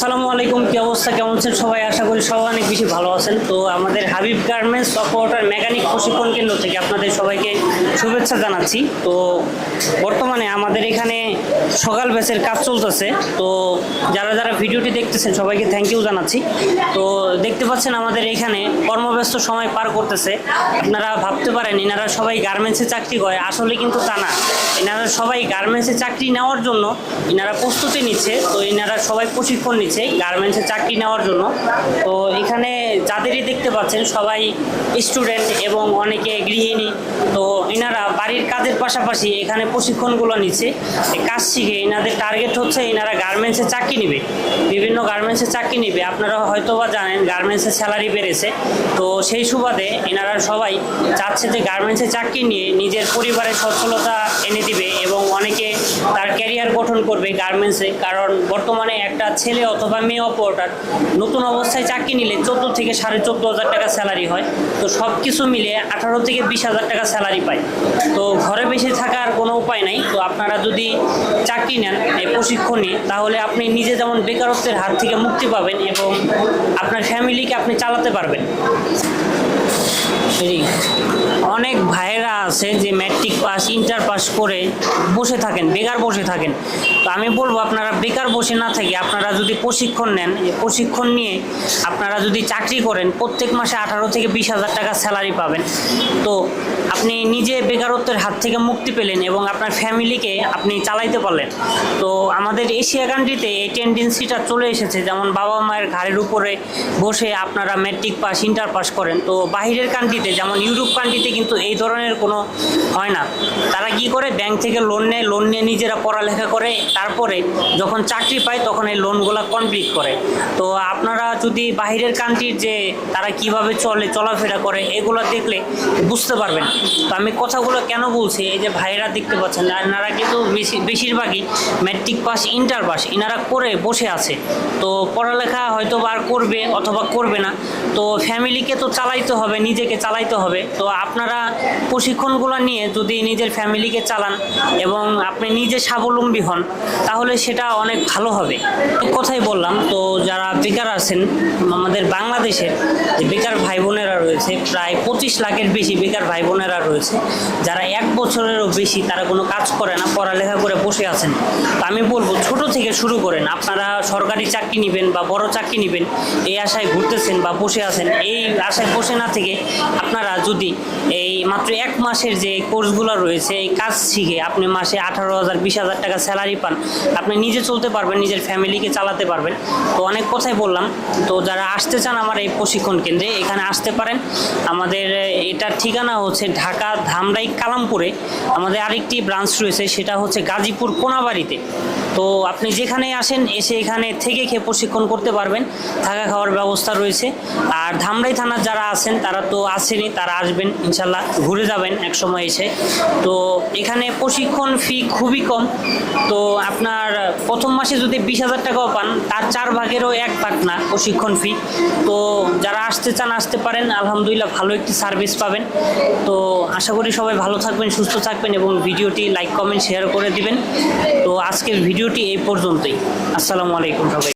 আসসালামু আলাইকুম, কি অবস্থা, কেমন আছেন? সবাই আশা করি সবাই অনেক বেশি ভালো আছেন। তো আমাদের হাবিব গার্মেন্টস অপারেটর মেকানিক প্রশিক্ষণ কেন্দ্র থেকে আপনাদের সবাইকে শুভেচ্ছা জানাচ্ছি। তো বর্তমানে আমাদের এখানে সকাল ব্যাচের কাজ চলতেছে। তো যারা যারা ভিডিওটি দেখতেছেন, সবাইকে থ্যাংক ইউ জানাচ্ছি। তো দেখতে পাচ্ছেন আমাদের এখানে কর্মব্যস্ত সময় পার করতেছে। আপনারা ভাবতে পারেন, এনারা সবাই গার্মেন্টসে চাকরি করে। আসলে কিন্তু তা না। এনারা সবাই গার্মেন্টসে চাকরি নেওয়ার জন্য এনারা প্রস্তুতি নিচ্ছে। তো এনারা সবাই প্রশিক্ষণ নিচ্ছে। গার্মেন্টসে চাকরি নেওয়ার জন্য। তো এখানে যাদেরই দেখতে পাচ্ছেন, সবাই স্টুডেন্ট এবং অনেকে গৃহিণী। তো এনারা বাড়ির কাজের পাশাপাশি এখানে প্রশিক্ষণগুলো নিচ্ছে। কাজ শিখে এনাদের টার্গেট হচ্ছে এনারা গার্মেন্টসে চাকরি নেবে। বিভিন্ন গার্মেন্টসে চাকরি নেবে। আপনারা হয়তো বা জানেন গার্মেন্টসের স্যালারি বেড়েছে। তো সেই সুবাদে এনারা সবাই চাচ্ছে যে গার্মেন্টসে চাকরি নিয়ে নিজের পরিবারের সচ্ছলতা এনে দিবে এবং অনেকে তার ক্যারিয়ার গঠন করবে গার্মেন্টসে কারণ বর্তমানে একটা ছেলে অথবা মেয়ে অপারেটর নতুন অবস্থায় চাকরি নিলে চোদ্দ থেকে সাড়ে চোদ্দ হাজার টাকা স্যালারি হয়। তো সব কিছু মিলে আঠারো থেকে বিশ হাজার টাকা স্যালারি পায়। তো ঘরে বেশি থাকার কোনো উপায় নাই। তো আপনারা যদি চাকরি নেন এই প্রশিক্ষণ তাহলে আপনি নিজে যেমন বেকারত্বের হাত থেকে মুক্তি পাবেন এবং আপনার ফ্যামিলিকে আপনি চালাতে পারবেন। অনেক ভাইয়েরা আছে যে ম্যাট্রিক পাস, ইন্টার পাস করে বসে থাকেন, বেকার বসে থাকেন। তো আমি বলব, আপনারা বেকার বসে না থেকে আপনারা যদি প্রশিক্ষণ নেন প্রশিক্ষণ নিয়ে আপনারা যদি চাকরি করেন, প্রত্যেক মাসে আঠারো থেকে বিশ হাজার টাকা স্যালারি পাবেন। তো আপনি নিজে বেকারত্বের হাত থেকে মুক্তি পেলেন এবং আপনার ফ্যামিলিকে আপনি চালাইতে পারলেন। তো আমাদের এশিয়া কান্ট্রিতে এই টেন্ডেন্সিটা চলে এসেছে, যেমন বাবা মায়ের ঘাড়ের উপরে বসে আপনারা ম্যাট্রিক পাস, ইন্টার পাস করেন। তো বাহিরের কান্ট্রিতে যেমন ইউরোপ কান্ট্রিতে কিন্তু এই ধরনের কোনো হয় না। তারা কি করে? ব্যাংক থেকে লোন নেয় লোন নিয়ে নিজেরা পড়ালেখা করে, তারপরে যখন চাকরি পায় তখন এই লোনগুলো কমপ্লিট করে। তো আপনারা যদি বাহিরের কান্ট্রির যে তারা কীভাবে চলে, চলাফেরা করে, এগুলো দেখলে বুঝতে পারবেন। তো আমি কথাগুলো কেন বলছি? এই যে ভাইয়েরা দেখতে পাচ্ছেন এনারা কিন্তু বেশি, বেশিরভাগই ম্যাট্রিক পাস ইন্টার পাস এনারা করে বসে আছে। তো পড়ালেখা হয়তো বা করবে অথবা করবে না। তো ফ্যামিলিকে তো চালাইতে হবে, নিজেকে চালাইতে হবে। তো আপনারা প্রশিক্ষণগুলো নিয়ে যদি নিজের ফ্যামিলিকে চালান এবং আপনি নিজে স্বাবলম্বী হন, তাহলে সেটা অনেক ভালো হবে। কথাই বললাম, তো যারা বেকার আছেন, আমাদের বাংলাদেশের যে বেকার ভাই বোনেরা রয়েছে, প্রায় পঁচিশ লাখের বেশি বেকার ভাই বোনেরা রয়েছে, যারা এক বছরেরও বেশি তারা কোনো কাজ করে না, পড়ালেখা করে বসে আছেন। তো আমি বলব, ছোট থেকে শুরু করেন। আপনারা সরকারি চাকরি নেবেন বা বড় চাকরি নেবেন, এই আশায় ঘুরতেছেন বা বসে আছেন, এই আশায় বসে না থেকে আপনারা যদি এই মাত্র এক মাসের যে কোর্সগুলো রয়েছে, এই কাজ শিখে আপনি মাসে আঠারো হাজার, বিশ হাজার টাকা স্যালারি পান। আপনি নিজে চলতে পারবেন, নিজের ফ্যামিলিকে চালাতে পারবেন। তো অনেক কথাই বললাম। তো যারা আসতে চান আমার এই প্রশিক্ষণ কেন্দ্রে, এখানে আসতে পারেন। আমাদের এটার ঠিকানা হচ্ছে ঢাকা, ধামরাই, কালামপুরে। আমাদের আরেকটি ব্রাঞ্চ রয়েছে, সেটা হচ্ছে গাজীপুর কোনাবাড়িতে। তো আপনি যেখানে আসেন, এসে এখানে থেকে খেয়ে প্রশিক্ষণ করতে পারবেন। থাকা খাওয়ার ব্যবস্থা রয়েছে। আর ধামরাই থানার যারা আছেন, তারা তো আসেনি তারা আসবেন, ইনশাল্লাহ। ঘুরে যাবেন এক সময় এসে। তো এখানে প্রশিক্ষণ ফি খুবই কম। তো আপনার প্রথম মাসে যদি বিশ হাজার টাকাও পান, তার চার ভাগেরও এক ভাগ না প্রশিক্ষণ ফি তো যারা আসতে চান, আসতে পারেন। আলহামদুলিল্লাহ ভালো একটি সার্ভিস পাবেন। তো আশা করি সবাই ভালো থাকবেন, সুস্থ থাকবেন এবং ভিডিওটি লাইক কমেন্ট শেয়ার করে দিবেন। তো আজকের ভিডিওটি এই পর্যন্তই। আসসালামু আলাইকুম সবাই।